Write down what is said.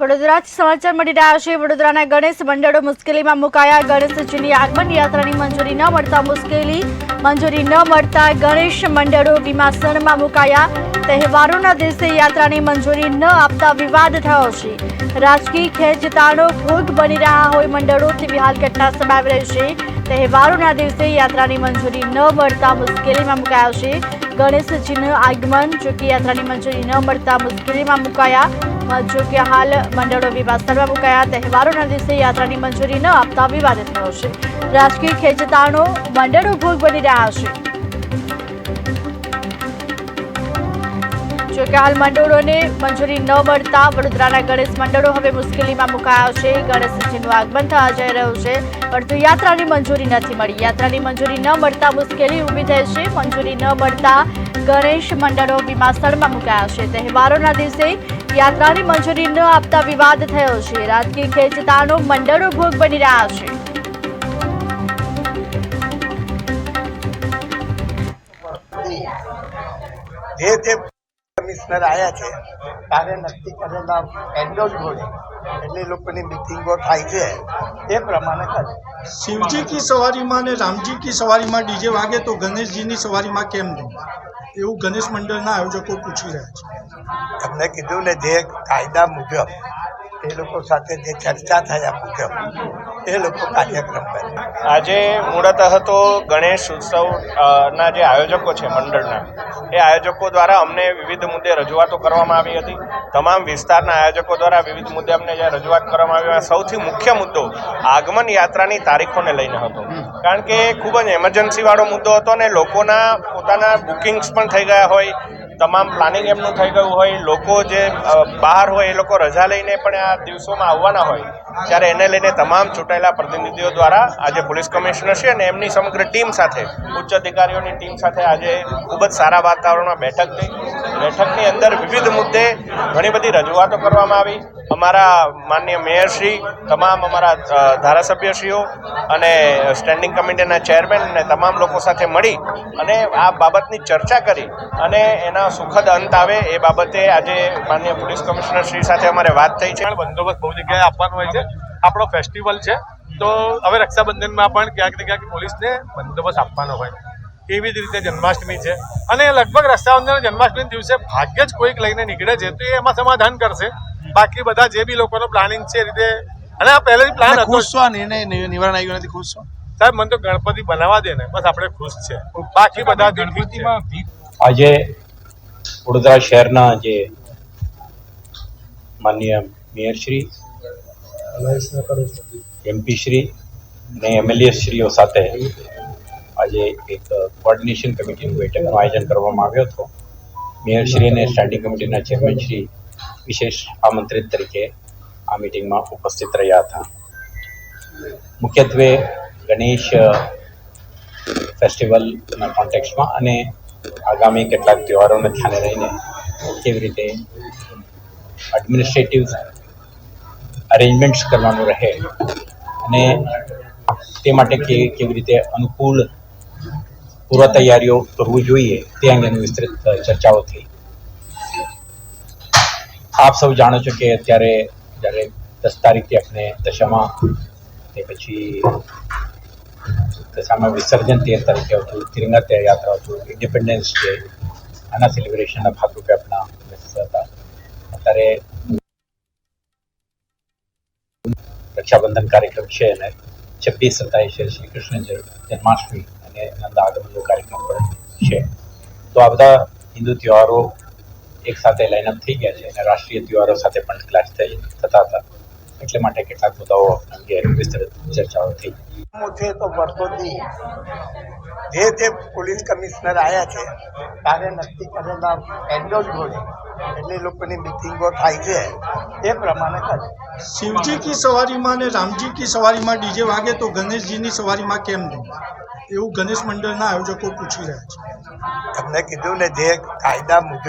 વડોદરાથી સમાચાર મળી રહ્યા છે. વડોદરાના ગણેશ મંડળો મુશ્કેલીમાં મુકાયા. ગણેશજીની આગમન યાત્રાની મંજૂરી ન મળતા મુશ્કેલી. મંજૂરી ન મળતા ગણેશ મંડળો વિમાસણમાં મુકાયા. તહેવારોના દિવસે યાત્રાની મંજૂરી ન આપતા વિવાદ થયો છે. રાજકીય ખેંચતાનો ભોગ બની રહ્યા હોય મંડળો તેવી હાલ ઘટના સમાવી રહી છે. તહેવારોના દિવસે યાત્રાની મંજૂરી ન મળતા મુશ્કેલીમાં મુકાયા છે. ગણેશજીનું આગમન જોકે યાત્રાની મંજૂરી ન મળતા મુશ્કેલીમાં મુકાયા. જો કે હાલ મંડળો વિવાદમાં મુકાયા. તહેવારોના દિવસે યાત્રાની મંજૂરી ન આપતા વિવાદ થયો છે. રાજકીય ખેંચતાણો મંડળો ભોગ બની રહ્યા છે. જોકે હાલ મંડળોને મંજૂરી ન મળતા વડોદરાના ગણેશ મંડળો હવે મુશ્કેલીમાં મુકાયા છે. ગણેશજીનું આગમન થવા જઈ રહ્યું છે. પરંતુ યાત્રાની મંજૂરી નથી મળી. યાત્રાની મંજૂરી ન મળતા મુશ્કેલી ઊભી થઈ છે. મંજૂરી ન મળતા ગણેશ મંડળો વિમાસળમાં મુકાયા છે. તહેવારોના દિવસે યાત્રાની મંજૂરી ન આપતા વિવાદ થયો છે. રાજકીય ખેંચતાનો મંડળો ભોગ બની રહ્યા છે. જે તે કમિશનર આવ્યા છે ત્યારે નક્કી કરેલા એન્ડોજ જોડે એટલે લોકોની મિટિંગો થાય છે એ પ્રમાણે કરે. શિવજી કી સવારીમાં અને રામજી કી સવારીમાં ડીજે વાગે તો ગણેશજીની સવારીમાં કેમ નહીં? એવું ગણેશ મંડળના આયોજકો પૂછી રહ્યા છે. તમને કીધું ને જે કાયદા મુજબ એ લોકો સાથે જે ચર્ચા થયા મુજબ એ લોકો કાર્યક્રમ કરે. આજે મૂળતઃ તો ગણેશ ઉત્સવ ના જે આયોજકો છે મંડળના એ આયોજકો દ્વારા અમને વિવિધ મુદ્દે રજૂઆતો કરવામાં આવી હતી. તમામ વિસ્તારના આયોજકો દ્વારા વિવિધ મુદ્દે અમને જે રજૂઆત કરવામાં આવી. સૌથી મુખ્ય મુદ્દો આગમન યાત્રાની તારીખોને લઈને હતો. કારણ કે ખૂબ જ એમરજન્સી વાળો મુદ્દો હતો અને લોકોના પોતાના બુકિંગ્સ પણ થઈ ગયા હોય તમામ પ્લાનિંગ એમનું થઈ ગયું હોય, લોકો જે બહાર હોય એ લોકો રજા લઈને પણ આ દિવસોમાં આવવાના હોય, ત્યારે એને લઈને તમામ ચૂંટાયેલા પ્રતિનિધિઓ દ્વારા આજે પોલીસ કમિશનર છે અને એમની સમગ્ર ટીમ સાથે, ઉચ્ચ અધિકારીઓની ટીમ સાથે આજે ખૂબ જ સારા વાતાવરણમાં બેઠક થઈ. બેઠકની અંદર વિવિધ મુદ્દે ઘણી બધી રજૂઆતો કરવામાં આવી. અમારા માન્ય મેયરશ્રી, તમામ અમારા ધારાસભ્યશ્રીઓ અને સ્ટેન્ડિંગ કમિટીના ચેરમેન અને તમામ લોકો સાથે મળી અને આ બાબતની ચર્ચા કરી અને એના સુખદ અંત આવે એ બાબતે આજે માન્ય પોલીસ કમિશનર શ્રી સાથે અમારે વાત થઈ છે. બંદોબસ્ત બહુ જગ્યાએ આપવાનો હોય છે. આપણો ફેસ્ટિવલ છે. તો હવે રક્ષાબંધનમાં પણ ક્યાંક ને ક્યાંક પોલીસને બંદોબસ્ત આપવાનો હોય. એવી જ રીતે જન્માષ્ટમી છે. અને લગભગ રક્ષાબંધન જન્માષ્ટમી દિવસે ભાગ્ય જ કોઈક લઈને નીકળે છે તો એમાં સમાધાન કરશે. બાકી બધા જે બી લોકોનો પ્લાનિંગ છે એ રીતે. અને આ પહેલેથી પ્લાન હતો. નિર્ણય નિવારણ આવ્યું નથી ખુશ છો? સાહેબ મને તો ગણપતિ બનાવવા દે ને બસ આપણે ખુશ છે. બાકી બધા ગણપતિમાં આજે વડોદરા શહેરના જે માનનીય મેયરશ્રી એમપી શ્રી અને એમએલએ શ્રીઓ સાથે આજે એક કોર્ડિનેશન કમિટીની બેઠકનું આયોજન કરવામાં આવ્યો હતો. મેયરશ્રી અને સ્ટેન્ડિંગ કમિટીના ચેરમેનશ્રી વિશેષ આમંત્રિત તરીકે આ મિટિંગમાં ઉપસ્થિત રહ્યા હતા. મુખ્યત્વે ગણેશ ફેસ્ટિવલના કોન્ટેક્સમાં અને આગામી કેટલાક તહેવારોને ધ્યાને રહીને કેવી રીતે એડમિનિસ્ટ્રેટિવ અરેન્જમેન્ટ્સ કરવાનું રહે અને તે માટે કેવી રીતે અનુકૂળ પૂર્વ તૈયારીઓ કરવું જોઈએ તે અંગેની વિસ્તૃત ચર્ચાઓ થઈ. આપ સૌ જાણો છો કે અત્યારે જ્યારે દસ તારીખથી આપણે દશામાં, તે પછી દશામાં વિસર્જન તેર તારીખે આવતું તિરંગા તે યાત્રા હતું ઇન્ડિપેન્ડન્સ ડે આના સેલિબ્રેશનના ભાગરૂપે આપણા હતા. અત્યારે રક્ષાબંધન કાર્યક્રમ છે અને છવ્વીસ સત્તાવીસ શ્રી કૃષ્ણ જન્મ- જન્માષ્ટમી. અને નંદ આગમનનો કાર્યક્રમ પણ છે. તો આ બધા હિન્દુ તહેવારો એક સાથે લાઇનઅપ થઈ ગયા છે અને રાષ્ટ્રીય તહેવારો સાથે પણ ક્લાસ થઈ થતા હતા. એટલે માટે કેટલાક મુદ્દાઓ અંગે વિસ્તૃત ચર્ચાઓ થઈ. હું છે તો વર્ષોથી જે જે પોલીસ કમિશનર આવ્યા છે ત્યારે નક્કી કરેલા એન્ડોલ જોડે એટલે લોકોની મિટિંગો થાય છે એ પ્રમાણે કરે શિવજી કી સવારીમાં અને રામજી કી સવારીમાં ડીજે વાગે તો ગણેશજીની સવારીમાં કેમ નહીં? એવું ગણેશ મંડળના આયોજકો પૂછી રહ્યા છે. તમને કીધું ને જે કાયદા મુજબ